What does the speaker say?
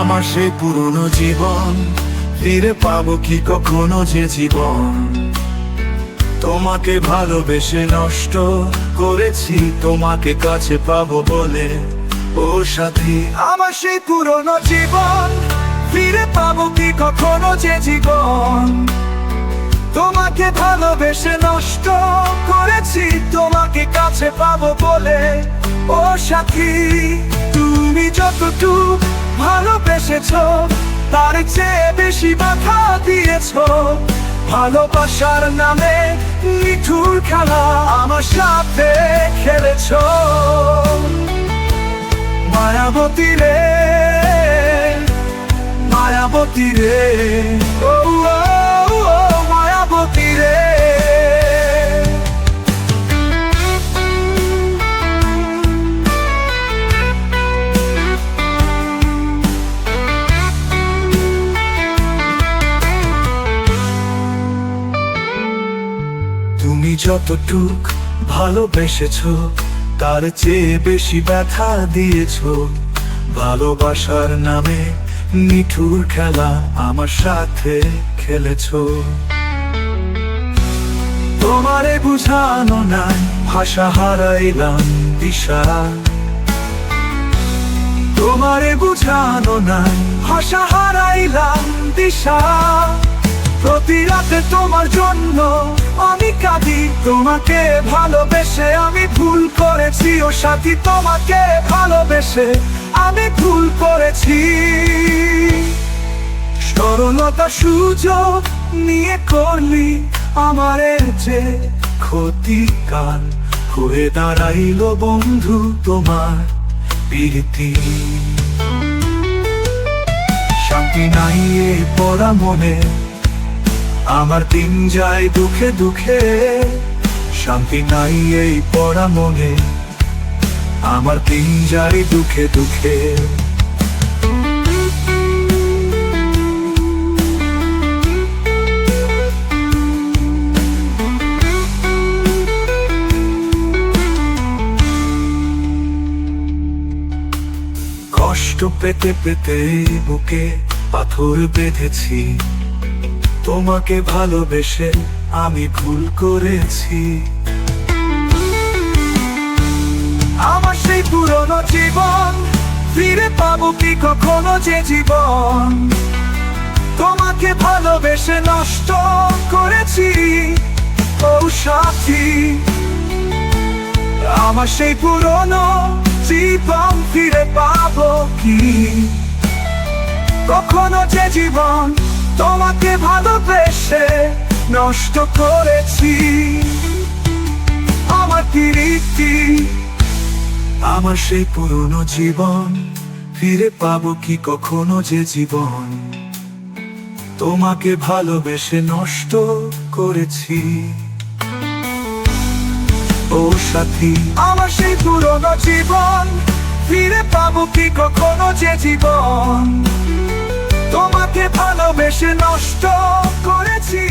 আমার সেই পুরনো জীবন, ফিরে পাবো কি কখনো যে জীবন? তোমাকে ভালোবেসে নষ্ট করেছি, তোমাকে কাছে পাবো বলে ও সাথী। আমার সেই পুরনো জীবন পাবো কি কখনো যে জীবন? তোমাকে ভালোবেসে নষ্ট করেছি, তোমাকে কাছে পাবো বলে। ও সাথী, তুমি যতটুক ভালোবেসেছ, তার চেয়ে বেশি বাধা দিয়েছ। ভালোবাসার নামে মিঠুর খেলা আমার সাথে খেলেছ। মায়াবতী রে মায়াবতী ও তুমি যতটুক ভালোবেসেছ তার চেয়ে বেশি ব্যথা দিয়েছ। ভালোবাসার নামে নিঠুর খেলা আমার সাথে খেলেছ। তোমারে বুঝানো নাই, ভাষা হারাইলাম দিশা। তোমারে বুঝানো নাই, ভাষা হারাইলাম দিশা। প্রতি রাতে তোমার জন্য আমি কাঁদি, তোমাকে ভালোবেসে আমি ভুল করেছি, ও সাথী তোমাকে ভালোবেসে আমি ভুল করেছি। সরলতা সুযোগ নিয়ে করলি আমার যে ক্ষতিকার। হয়ে দাঁড়াইল বন্ধু তোমার প্রীতি। শান্তি নাই এ পড়া মনে, আমার দিন যায় দুঃখে দুঃখে। শান্তি নাই এই পড়া মনে আমার দিন যায় দুঃখে দুঃখে। কষ্ট পেতে পেতে বুকে পাথর বেঁধেছি। তোমাকে ভালোবেসে আমি ভুল করেছি। জীবন, ফিরে পাবো কি কখনো যে জীবন? তোমাকে ভালোবেসে নষ্ট করেছি, ও সাথী। আমার সেই পুরনো জীবন ফিরে পাবো কি? কখনো যে জীবন তোমাকে ভালোবেসে নষ্ট করেছি। আমার সেই পুরনো জীবন। ফিরে পাবো কি কখনো যে জীবন। তোমাকে ভালোবেসে নষ্ট করেছি। ও সাথী, আমার সেই পুরনো জীবন। ফিরে পাবো কি কখনো যে জীবন। তোমাকে ভালোবেসে নষ্ট করেছি।